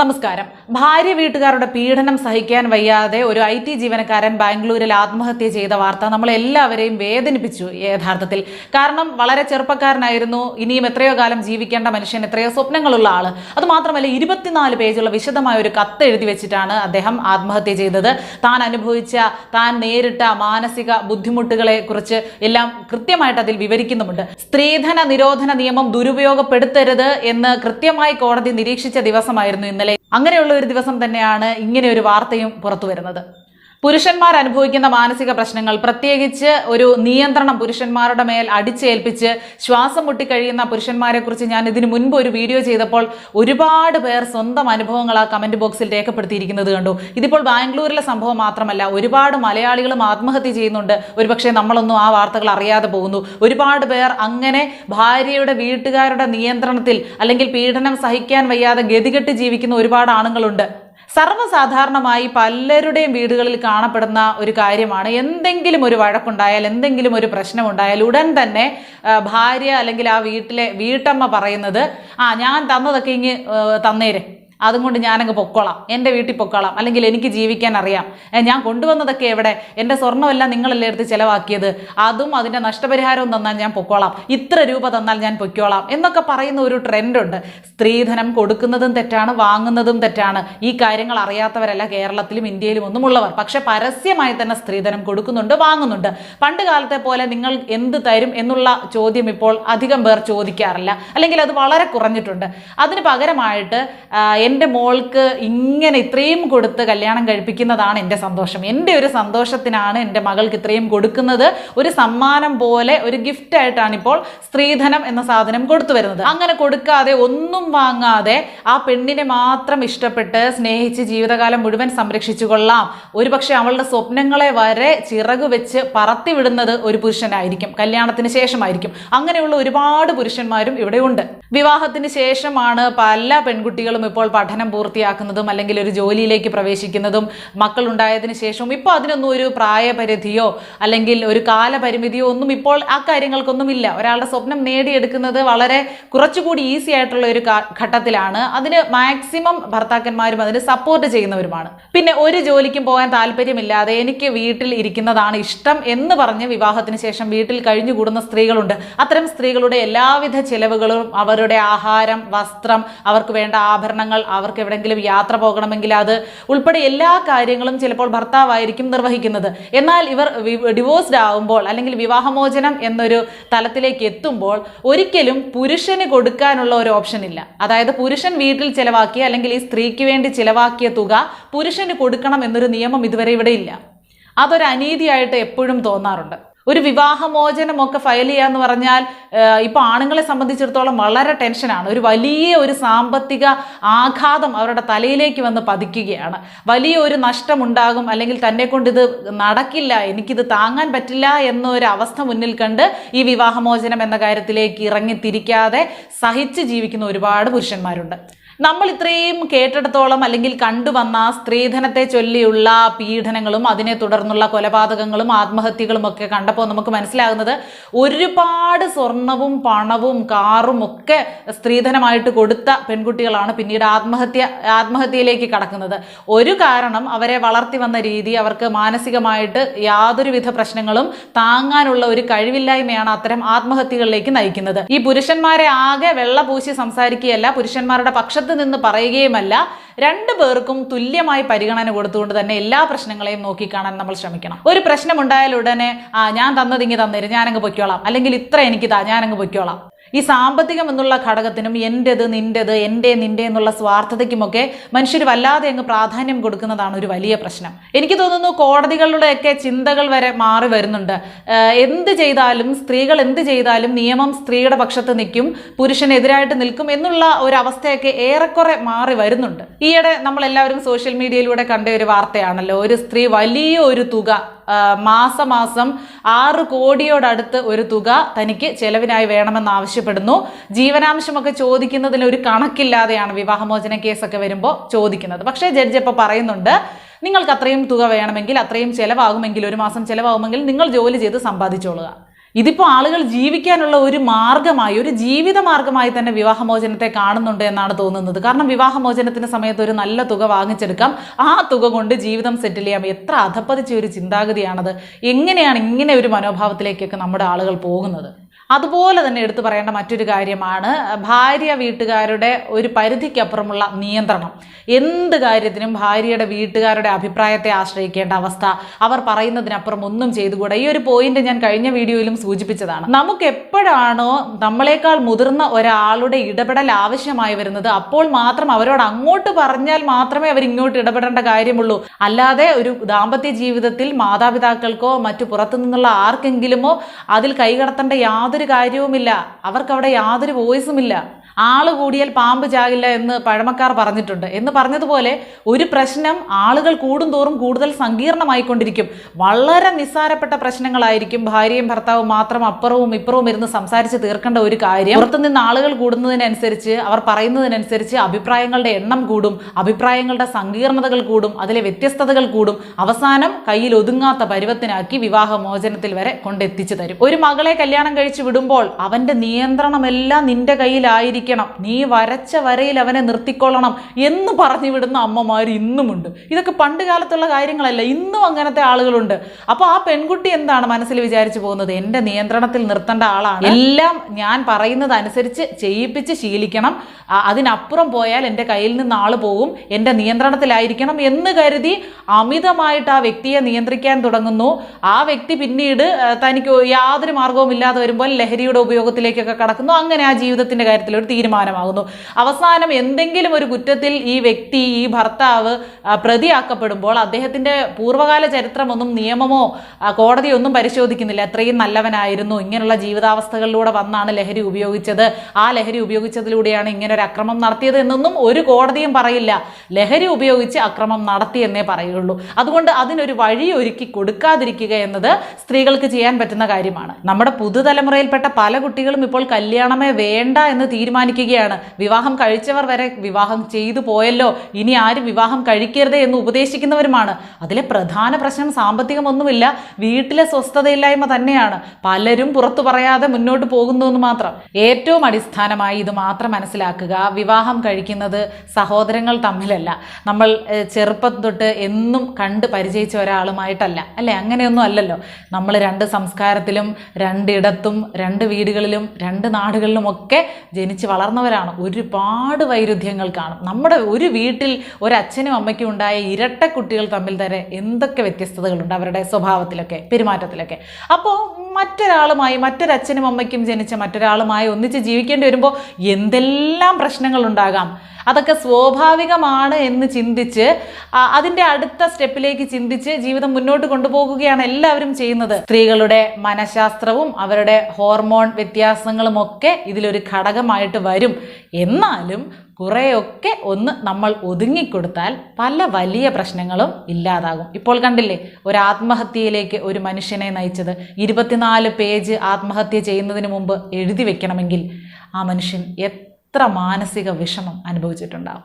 നമസ്കാരം. ഭാര്യ വീട്ടുകാരുടെ പീഡനം സഹിക്കാൻ വയ്യാതെ ഒരു ഐ ടി ജീവനക്കാരൻ ബാംഗ്ലൂരിൽ ആത്മഹത്യ ചെയ്ത വാർത്ത നമ്മൾ എല്ലാവരെയും വേദനിപ്പിച്ചു യഥാർത്ഥത്തിൽ. കാരണം വളരെ ചെറുപ്പക്കാരനായിരുന്നു. ഇനിയും എത്രയോ കാലം ജീവിക്കേണ്ട മനുഷ്യൻ എത്രയോ സ്വപ്നങ്ങളുള്ള ആൾ. അത് മാത്രമല്ല ഇരുപത്തിനാല് പേജുള്ള വിശദമായ ഒരു കത്ത് എഴുതി വെച്ചിട്ടാണ് അദ്ദേഹം ആത്മഹത്യ ചെയ്തത്. താൻ അനുഭവിച്ച താൻ നേരിട്ട മാനസിക ബുദ്ധിമുട്ടുകളെ കുറിച്ച് എല്ലാം കൃത്യമായിട്ട് അതിൽ വിവരിക്കുന്നുമുണ്ട്. സ്ത്രീധന നിരോധന നിയമം ദുരുപയോഗപ്പെടുത്തരുത് എന്ന് കൃത്യമായി കോടതി നിരീക്ഷിച്ച ദിവസമായിരുന്നു ഇന്നലെ അങ്ങനെയുള്ള ഒരു ദിവസം തന്നെയാണ് ഇങ്ങനെ ഒരു വാർത്തയും പുറത്തു വരുന്നത്. പുരുഷന്മാർ അനുഭവിക്കുന്ന മാനസിക പ്രശ്നങ്ങൾ പ്രത്യേകിച്ച് ഒരു നിയന്ത്രണം പുരുഷന്മാരുടെ മേൽ അടിച്ചേൽപ്പിച്ച് ശ്വാസം മുട്ടിക്കഴിയുന്ന പുരുഷന്മാരെ കുറിച്ച് ഞാൻ ഇതിനു മുൻപ് ഒരു വീഡിയോ ചെയ്തപ്പോൾ ഒരുപാട് പേർ സ്വന്തം അനുഭവങ്ങൾ ആ കമന്റ് ബോക്സിൽ രേഖപ്പെടുത്തിയിരിക്കുന്നത് കണ്ടു. ഇതിപ്പോൾ ബാംഗ്ലൂരിലെ സംഭവം മാത്രമല്ല ഒരുപാട് മലയാളികളും ആത്മഹത്യ ചെയ്യുന്നുണ്ട്. ഒരുപക്ഷെ നമ്മളൊന്നും ആ വാർത്തകൾ അറിയാതെ പോകുന്നു. ഒരുപാട് പേർ അങ്ങനെ ഭാര്യയുടെ വീട്ടുകാരുടെ നിയന്ത്രണത്തിൽ അല്ലെങ്കിൽ പീഡനം സഹിക്കാൻ വയ്യാതെ ഗതികെട്ട് ജീവിക്കുന്ന ഒരുപാട് ആണുങ്ങളുണ്ട്. സർവസാധാരണമായി പലരുടെയും വീടുകളിൽ കാണപ്പെടുന്ന ഒരു കാര്യമാണ്. എന്തെങ്കിലും ഒരു വഴക്കുണ്ടായാൽ എന്തെങ്കിലും ഒരു പ്രശ്നമുണ്ടായാൽ ഉടൻ തന്നെ ഭാര്യ അല്ലെങ്കിൽ ആ വീട്ടിലെ വീട്ടമ്മ പറയുന്നത് ആ ഞാൻ തന്നതൊക്കെ ഇങ്ങ് തന്നേരെ. അതും കൊണ്ട് ഞാനങ്ങ് പൊക്കോളാം. എന്റെ വീട്ടിൽ പൊക്കോളാം. അല്ലെങ്കിൽ എനിക്ക് ജീവിക്കാൻ അറിയാം. ഞാൻ കൊണ്ടുവന്നതൊക്കെ എവിടെ? എന്റെ സ്വർണമെല്ലാം നിങ്ങളല്ലേ എടുത്ത് ചിലവാക്കിയത്? അതും അതിന്റെ നഷ്ടപരിഹാരവും തന്നാൽ ഞാൻ പൊക്കോളാം. ഇത്ര രൂപ തന്നാൽ ഞാൻ പൊക്കോളാം എന്നൊക്കെ പറയുന്ന ഒരു ട്രെൻഡുണ്ട്. സ്ത്രീധനം കൊടുക്കുന്നതും തെറ്റാണ് വാങ്ങുന്നതും തെറ്റാണ്. ഈ കാര്യങ്ങൾ അറിയാത്തവരല്ല കേരളത്തിലും ഇന്ത്യയിലും ഒന്നുമുള്ളവർ. പക്ഷെ പരസ്യമായി തന്നെ സ്ത്രീധനം കൊടുക്കുന്നുണ്ട് വാങ്ങുന്നുണ്ട്. പണ്ട് കാലത്തെ പോലെ നിങ്ങൾ എന്ത് തരും എന്നുള്ള ചോദ്യം ഇപ്പോൾ അധികം പേർ ചോദിക്കാറില്ല. അല്ലെങ്കിൽ അത് വളരെ കുറഞ്ഞിട്ടുണ്ട്. അതിന് പകരമായിട്ട് എന്റെ മോൾക്ക് ഇങ്ങനെ ഇത്രയും കൊടുത്ത് കല്യാണം കഴിപ്പിക്കുന്നതാണ് എന്റെ സന്തോഷം. എന്റെ ഒരു സന്തോഷത്തിനാണ് എന്റെ മകൾക്ക് ഇത്രയും കൊടുക്കുന്നത്. ഒരു സമ്മാനം പോലെ ഒരു ഗിഫ്റ്റ് ആയിട്ടാണ് ഇപ്പോൾ സ്ത്രീധനം എന്ന സാധനം കൊടുത്തു വരുന്നത്. അങ്ങനെ കൊടുക്കാതെ ഒന്നും വാങ്ങാതെ ആ പെണ്ണിനെ മാത്രം ഇഷ്ടപ്പെട്ട് സ്നേഹിച്ച് ജീവിതകാലം മുഴുവൻ സംരക്ഷിച്ചു കൊള്ളാം. ഒരുപക്ഷെ അവളുടെ സ്വപ്നങ്ങളെ വരെ ചിറക് വെച്ച് പറത്തിവിടുന്നത് ഒരു പുരുഷനായിരിക്കും. കല്യാണത്തിന് ശേഷമായിരിക്കും. അങ്ങനെയുള്ള ഒരുപാട് പുരുഷന്മാരും ഇവിടെയുണ്ട്. വിവാഹത്തിന് ശേഷമാണ് പല പെൺകുട്ടികളും ഇപ്പോൾ പഠനം പൂർത്തിയാക്കുന്നതും അല്ലെങ്കിൽ ഒരു ജോലിയിലേക്ക് പ്രവേശിക്കുന്നതും മക്കൾ ഉണ്ടായതിനു ശേഷവും ഇപ്പോൾ അതിനൊന്നും ഒരു പ്രായപരിധിയോ അല്ലെങ്കിൽ ഒരു കാലപരിമിതിയോ ഒന്നും ഇപ്പോൾ ആ കാര്യങ്ങൾക്കൊന്നും ഇല്ല ഒരാളുടെ സ്വപ്നം നേടിയെടുക്കുന്നത് വളരെ കുറച്ചുകൂടി ഈസി ആയിട്ടുള്ള ഒരു ഘട്ടത്തിലാണ്. അതിന് മാക്സിമം ഭർത്താക്കന്മാരും അതിന് സപ്പോർട്ട് ചെയ്യുന്നവരുമാണ്. പിന്നെ ഒരു ജോലിക്കും പോകാൻ താല്പര്യമില്ലാതെ എനിക്ക് വീട്ടിൽ ഇരിക്കുന്നതാണ് ഇഷ്ടം എന്ന് പറഞ്ഞ് വിവാഹത്തിന് ശേഷം വീട്ടിൽ കഴിഞ്ഞുകൂടുന്ന സ്ത്രീകളുണ്ട്. അത്തരം സ്ത്രീകളുടെ എല്ലാവിധ ചിലവുകളും അവരുടെ ആഹാരം വസ്ത്രം അവർക്ക് വേണ്ട ആഭരണങ്ങൾ അവർക്ക് എവിടെയെങ്കിലും യാത്ര പോകണമെങ്കിൽ അത് ഉൾപ്പെടെ എല്ലാ കാര്യങ്ങളും ചിലപ്പോൾ ഭർത്താവായിരിക്കും നിർവഹിക്കുന്നത്. എന്നാൽ ഇവർ ഡിവോഴ്സ്ഡ് ആവുമ്പോൾ അല്ലെങ്കിൽ വിവാഹമോചനം എന്നൊരു തലത്തിലേക്ക് എത്തുമ്പോൾ ഒരിക്കലും പുരുഷന് കൊടുക്കാനുള്ള ഒരു ഓപ്ഷൻ ഇല്ല. അതായത് പുരുഷൻ വീട്ടിൽ ചിലവാക്കിയ അല്ലെങ്കിൽ ഈ സ്ത്രീക്ക് വേണ്ടി ചിലവാക്കിയ തുക പുരുഷന് കൊടുക്കണം എന്നൊരു നിയമം ഇതുവരെ ഇവിടെ ഇല്ല. അതൊരു അനീതിയായിട്ട് എപ്പോഴും തോന്നാറുണ്ട്. ഒരു വിവാഹമോചനമൊക്കെ ഫയൽ ചെയ്യാന്ന് പറഞ്ഞാൽ ഇപ്പോൾ ആണുങ്ങളെ സംബന്ധിച്ചിടത്തോളം വളരെ ടെൻഷനാണ് ഒരു വലിയ ഒരു സാമ്പത്തിക ആഘാതം അവരുടെ തലയിലേക്ക് വന്ന് പതിക്കുകയാണ്. വലിയ ഒരു നഷ്ടമുണ്ടാകും അല്ലെങ്കിൽ തന്നെ കൊണ്ട് ഇത് നടക്കില്ല എനിക്കിത് താങ്ങാൻ പറ്റില്ല എന്നൊരു അവസ്ഥ മുന്നിൽ കണ്ട് ഈ വിവാഹമോചനം എന്ന കാര്യത്തിലേക്ക് ഇറങ്ങി തിരിക്കാതെ സഹിച്ച് ജീവിക്കുന്ന ഒരുപാട് പുരുഷന്മാരുണ്ട്. നമ്മൾ ഇത്രയും കേട്ടിടത്തോളം അല്ലെങ്കിൽ കണ്ടുവന്ന സ്ത്രീധനത്തെ ചൊല്ലിയുള്ള പീഡനങ്ങളും അതിനെ തുടർന്നുള്ള കൊലപാതകങ്ങളും ആത്മഹത്യകളും ഒക്കെ കണ്ടപ്പോൾ നമുക്ക് മനസ്സിലാകുന്നത് ഒരുപാട് സ്വർണവും പണവും കാറും ഒക്കെ സ്ത്രീധനമായിട്ട് കൊടുത്ത പെൺകുട്ടികളാണ് പിന്നീട് ആത്മഹത്യ ആത്മഹത്യയിലേക്ക് കടക്കുന്നത്. ഒരു കാരണം അവരെ വളർത്തി വന്ന രീതി അവർക്ക് മാനസികമായിട്ട് യാതൊരുവിധ പ്രശ്നങ്ങളും താങ്ങാനുള്ള ഒരു കഴിവില്ലായ്മയാണ് അത്തരം ആത്മഹത്യകളിലേക്ക് നയിക്കുന്നത്. ഈ പുരുഷന്മാരെ ആകെ വെള്ളപൂശി സംസാരിക്കുകയല്ല പുരുഷന്മാരുടെ പക്ഷത്ത് നിന്ന് പറയുകയുമല്ല രണ്ടു പേർക്കും തുല്യമായി പരിഗണന കൊടുത്തുകൊണ്ട് തന്നെ എല്ലാ പ്രശ്നങ്ങളെയും നോക്കിക്കാണാൻ നമ്മൾ ശ്രമിക്കണം. ഒരു പ്രശ്നം ഉണ്ടായാൽ ഉടനെ ആ ഞാൻ തന്നതിങ്ങി ഇങ്ങ് ഞാനങ്ങ് പൊയ്ക്കോളാം. അല്ലെങ്കിൽ ഇത്ര എനിക്ക് താ ഞാനങ്ങ് പൊയ്ക്കോളാം. ഈ സാമ്പത്തികം എന്നുള്ള ഘടകത്തിനും എന്റെത് നിന്റെത് എന്റെ നിന്റെ എന്നുള്ള സ്വാർത്ഥതയ്ക്കുമൊക്കെ മനുഷ്യർ വല്ലാതെ അങ്ങ് പ്രാധാന്യം കൊടുക്കുന്നതാണ് ഒരു വലിയ പ്രശ്നം. എനിക്ക് തോന്നുന്നു കോടതികളുടെയൊക്കെ ചിന്തകൾ വരെ മാറി വരുന്നുണ്ട്. എന്ത് ചെയ്താലും സ്ത്രീകൾ എന്ത് ചെയ്താലും നിയമം സ്ത്രീയുടെ പക്ഷത്ത് നിൽക്കും പുരുഷനെതിരായിട്ട് നിൽക്കും എന്നുള്ള ഒരു അവസ്ഥയൊക്കെ ഏറെക്കുറെ മാറി വരുന്നുണ്ട്. ഈയിടെ നമ്മളെല്ലാവരും സോഷ്യൽ മീഡിയയിലൂടെ കണ്ട ഒരു വാർത്തയാണല്ലോ ഒരു സ്ത്രീ വലിയ ഒരു തുക മാസമാസം ആറ് കോടിയോടടുത്ത് ഒരു തുക തനിക്ക് ചെലവിനായി വേണമെന്ന് ആവശ്യപ്പെടുന്നു. ജീവനാംശമൊക്കെ ചോദിക്കുന്നതിൽ ഒരു കണക്കില്ലാതെയാണ് വിവാഹമോചന കേസൊക്കെ വരുമ്പോൾ ചോദിക്കുന്നത്. പക്ഷേ ജഡ്ജ് ഇപ്പോൾ പറയുന്നുണ്ട് നിങ്ങൾക്ക് അത്രയും തുക വേണമെങ്കിൽ അത്രയും ചിലവാകുമെങ്കിൽ ഒരു മാസം ചിലവാകുമെങ്കിൽ നിങ്ങൾ ജോലി ചെയ്ത് സമ്പാദിച്ചോളുക. ഇതിപ്പോൾ ആളുകൾ ജീവിക്കാനുള്ള ഒരു മാർഗമായി ഒരു ജീവിത മാർഗമായി തന്നെ വിവാഹമോചനത്തെ കാണുന്നുണ്ട് എന്നാണ് തോന്നുന്നത്. കാരണം വിവാഹമോചനത്തിന്റെ സമയത്ത് ഒരു നല്ല തുക വാങ്ങിച്ചെടുക്കാം. ആ തുക കൊണ്ട് ജീവിതം സെറ്റിൽ ചെയ്യാം. എത്ര അധപ്പതിച്ച ഒരു ചിന്താഗതിയാണത്. എങ്ങനെയാണ് ഇങ്ങനെ ഒരു മനോഭാവത്തിലേക്കൊക്കെ നമ്മുടെ ആളുകൾ പോകുന്നത്? അതുപോലെ തന്നെ എടുത്തു പറയേണ്ട മറ്റൊരു കാര്യമാണ് ഭാര്യ വീട്ടുകാരുടെ ഒരു പരിധിക്കപ്പുറമുള്ള നിയന്ത്രണം. എന്ത് കാര്യത്തിനും ഭാര്യയുടെ വീട്ടുകാരുടെ അഭിപ്രായത്തെ ആശ്രയിക്കേണ്ട അവസ്ഥ. അവർ പറയുന്നതിനപ്പുറം ഒന്നും ചെയ്തുകൂടാ. ഈ ഒരു പോയിന്റ് ഞാൻ കഴിഞ്ഞ വീഡിയോയിലും സൂചിപ്പിച്ചതാണ്. നമുക്ക് എപ്പോഴാണോ നമ്മളെക്കാൾ മുതിർന്ന ഒരാളുടെ ഇടപെടൽ ആവശ്യമായി വരുന്നത് അപ്പോൾ മാത്രം അവരോട് അങ്ങോട്ട് പറഞ്ഞാൽ മാത്രമേ അവർ ഇങ്ങോട്ട് ഇടപെടേണ്ട കാര്യമുള്ളൂ. അല്ലാതെ ഒരു ദാമ്പത്യ ജീവിതത്തിൽ മാതാപിതാക്കൾക്കോ മറ്റു പുറത്തു നിന്നുള്ള ആർക്കെങ്കിലുമോ അതിൽ കൈകടത്തേണ്ട യാതൊരു കാര്യവുമില്ല. അവർക്കവിടെ യാതൊരു വോയിസുമില്ല. ആൾ കൂടിയാൽ പാമ്പ് ചാകില്ല എന്ന് പഴമക്കാർ പറഞ്ഞിട്ടുണ്ട്. എന്ന് പറഞ്ഞതുപോലെ ഒരു പ്രശ്നം ആളുകൾ കൂടുന്തോറും കൂടുതൽ സങ്കീർണമായിക്കൊണ്ടിരിക്കും. വളരെ നിസ്സാരപ്പെട്ട പ്രശ്നങ്ങളായിരിക്കും. ഭാര്യയും ഭർത്താവും മാത്രം അപ്പുറവും ഇപ്പുറവും ഇരുന്ന് സംസാരിച്ച് തീർക്കേണ്ട ഒരു കാര്യം പുറത്തുനിന്ന് ആളുകൾ കൂടുന്നതിനനുസരിച്ച് അവർ പറയുന്നതിനനുസരിച്ച് അഭിപ്രായങ്ങളുടെ എണ്ണം കൂടും അഭിപ്രായങ്ങളുടെ സങ്കീർണതകൾ കൂടും അതിലെ വ്യത്യസ്തതകൾ കൂടും അവസാനം കയ്യിൽ ഒതുങ്ങാത്ത പരുവത്തിനാക്കി വിവാഹമോചനത്തിൽ വരെ കൊണ്ടെത്തിച്ചു തരും. ഒരു മകളെ കല്യാണം കഴിച്ചു വിടുമ്പോൾ അവന്റെ നിയന്ത്രണമെല്ലാം നിന്റെ കയ്യിലായിരിക്കണം. നീ വരച്ച വരയിൽ അവനെ നിർത്തിക്കൊള്ളണം എന്ന് പറഞ്ഞു വിടുന്ന അമ്മമാർ ഇന്നുമുണ്ട്. ഇതൊക്കെ പണ്ട് കാലത്തുള്ള കാര്യങ്ങളല്ല ഇന്നും അങ്ങനത്തെ ആളുകളുണ്ട്. അപ്പോൾ ആ പെൺകുട്ടി എന്താണ് മനസ്സിൽ വിചാരിച്ചു പോകുന്നത്? എന്റെ നിയന്ത്രണത്തിൽ നിർത്തേണ്ട ആളാണ്. എല്ലാം ഞാൻ പറയുന്നത് അനുസരിച്ച് ചെയ്യിപ്പിച്ച് ശീലിക്കണം. അതിനപ്പുറം പോയാൽ എന്റെ കയ്യിൽ നിന്ന് ആൾ പോകും. എന്റെ നിയന്ത്രണത്തിലായിരിക്കണം എന്ന് കരുതി അമിതമായിട്ട് ആ വ്യക്തിയെ നിയന്ത്രിക്കാൻ തുടങ്ങുന്നു. ആ വ്യക്തി പിന്നീട് തനിക്ക് യാതൊരു മാർഗവും ഇല്ലാതെ വരുമ്പോൾ ലഹരിയുടെ ഉപയോഗത്തിലേക്കൊക്കെ കടക്കുന്നു. അങ്ങനെ ആ ജീവിതത്തിന്റെ കാര്യത്തിൽ ഒരു തീരുമാനമാകുന്നു. അവസാനം എന്തെങ്കിലും ഒരു കുറ്റത്തിൽ ഈ വ്യക്തി ഈ ഭർത്താവ് പ്രതിയാക്കപ്പെടുമ്പോൾ അദ്ദേഹത്തിന്റെ പൂർവകാല ചരിത്രമൊന്നും നിയമമോ കോടതിയൊന്നും പരിശോധിക്കുന്നില്ല. അത്രയും നല്ലവനായിരുന്നു. ഇങ്ങനെയുള്ള ജീവിതാവസ്ഥകളിലൂടെ വന്നാണ് ലഹരി ഉപയോഗിച്ചത്. ആ ലഹരി ഉപയോഗിച്ചതിലൂടെയാണ് ഇങ്ങനെ ഒരു അക്രമം നടത്തിയത് എന്നൊന്നും ഒരു കോടതിയും പറയില്ല. ലഹരി ഉപയോഗിച്ച് അക്രമം നടത്തി എന്നേ പറയുള്ളൂ. അതുകൊണ്ട് അതിനൊരു വഴി ഒരുക്കി കൊടുക്കാതിരിക്കുക എന്നത് സ്ത്രീകൾക്ക് ചെയ്യാൻ പറ്റുന്ന കാര്യമാണ്. നമ്മുടെ പുതുതലമുറയിൽപ്പെട്ട പല കുട്ടികളും ഇപ്പോൾ കല്യാണമേ വേണ്ട എന്ന് തീരുമാനിക്കുകയാണ്. വിവാഹം കഴിച്ചവർ വരെ വിവാഹം ചെയ്തു പോയല്ലോ. ഇനി ആരും വിവാഹം കഴിക്കരുത് എന്ന് ഉപദേശിക്കുന്നവരുമാണ്. അതിലെ പ്രധാന പ്രശ്നം സാമ്പത്തികമൊന്നുമില്ല വീട്ടിലെ സ്വസ്ഥതയില്ലായ്മ തന്നെയാണ്. പലരും പുറത്തു പറയാതെ മുന്നോട്ട് പോകുന്നു എന്ന് മാത്രം. ഏറ്റവും അടിസ്ഥാനമായി ഇത് മാത്രം മനസ്സിലാക്കുക വിവാഹം കഴിക്കുന്നത് സഹോദരങ്ങൾ തമ്മിലല്ല. നമ്മൾ ചെറുപ്പം തൊട്ട് എന്നും കണ്ട് പരിചയിച്ച ഒരാളുമായിട്ടല്ല. അല്ലേ? അങ്ങനെയൊന്നും അല്ലല്ലോ. നമ്മൾ രണ്ട് സംസ്കാരത്തിലും രണ്ടിടത്തും രണ്ട് വീടുകളിലും രണ്ട് നാടുകളിലുമൊക്കെ ജനിച്ച് വളർന്നവരാണ്. ഒരുപാട് വൈരുദ്ധ്യങ്ങൾ കാണും. നമ്മുടെ ഒരു വീട്ടിൽ ഒരച്ഛനും അമ്മയ്ക്കും ഉണ്ടായ ഇരട്ട കുട്ടികൾ തമ്മിൽ തന്നെ എന്തൊക്കെ വ്യത്യസ്തതകളുണ്ട് അവരുടെ സ്വഭാവത്തിലൊക്കെ പെരുമാറ്റത്തിലൊക്കെ. അപ്പോൾ മറ്റൊരാളുമായി മറ്റൊരച്ഛനും അമ്മയ്ക്കും ജനിച്ച മറ്റൊരാളുമായി ഒന്നിച്ച് ജീവിക്കേണ്ടി വരുമ്പോൾ എന്തെല്ലാം പ്രശ്നങ്ങളുണ്ടാകാം? അതൊക്കെ സ്വാഭാവികമാണ് എന്ന് ചിന്തിച്ച് അതിന്റെ അടുത്ത സ്റ്റെപ്പിലേക്ക് ചിന്തിച്ച് ജീവിതം മുന്നോട്ട് കൊണ്ടുപോകുകയാണ് എല്ലാവരും ചെയ്യുന്നത്. സ്ത്രീകളുടെ മനഃശാസ്ത്രവും അവരുടെ ഹോർമോൺ വ്യത്യാസങ്ങളും ഒക്കെ ഇതിലൊരു ഘടകമായിട്ട് വരും. എന്നാലും കുറേയൊക്കെ ഒന്ന് നമ്മൾ ഒതുങ്ങിക്കൊടുത്താൽ പല വലിയ പ്രശ്നങ്ങളും ഇല്ലാതാകും. ഇപ്പോൾ കണ്ടില്ലേ ഒരു ആത്മഹത്യയിലേക്ക് ഒരു മനുഷ്യനെ നയിച്ചത്. ഇരുപത്തിനാല് പേജ് ആത്മഹത്യ ചെയ്യുന്നതിന് മുമ്പ് എഴുതി വെക്കണമെങ്കിൽ ആ മനുഷ്യൻ എത്ര മാനസിക വിഷമം അനുഭവിച്ചിട്ടുണ്ടാവും.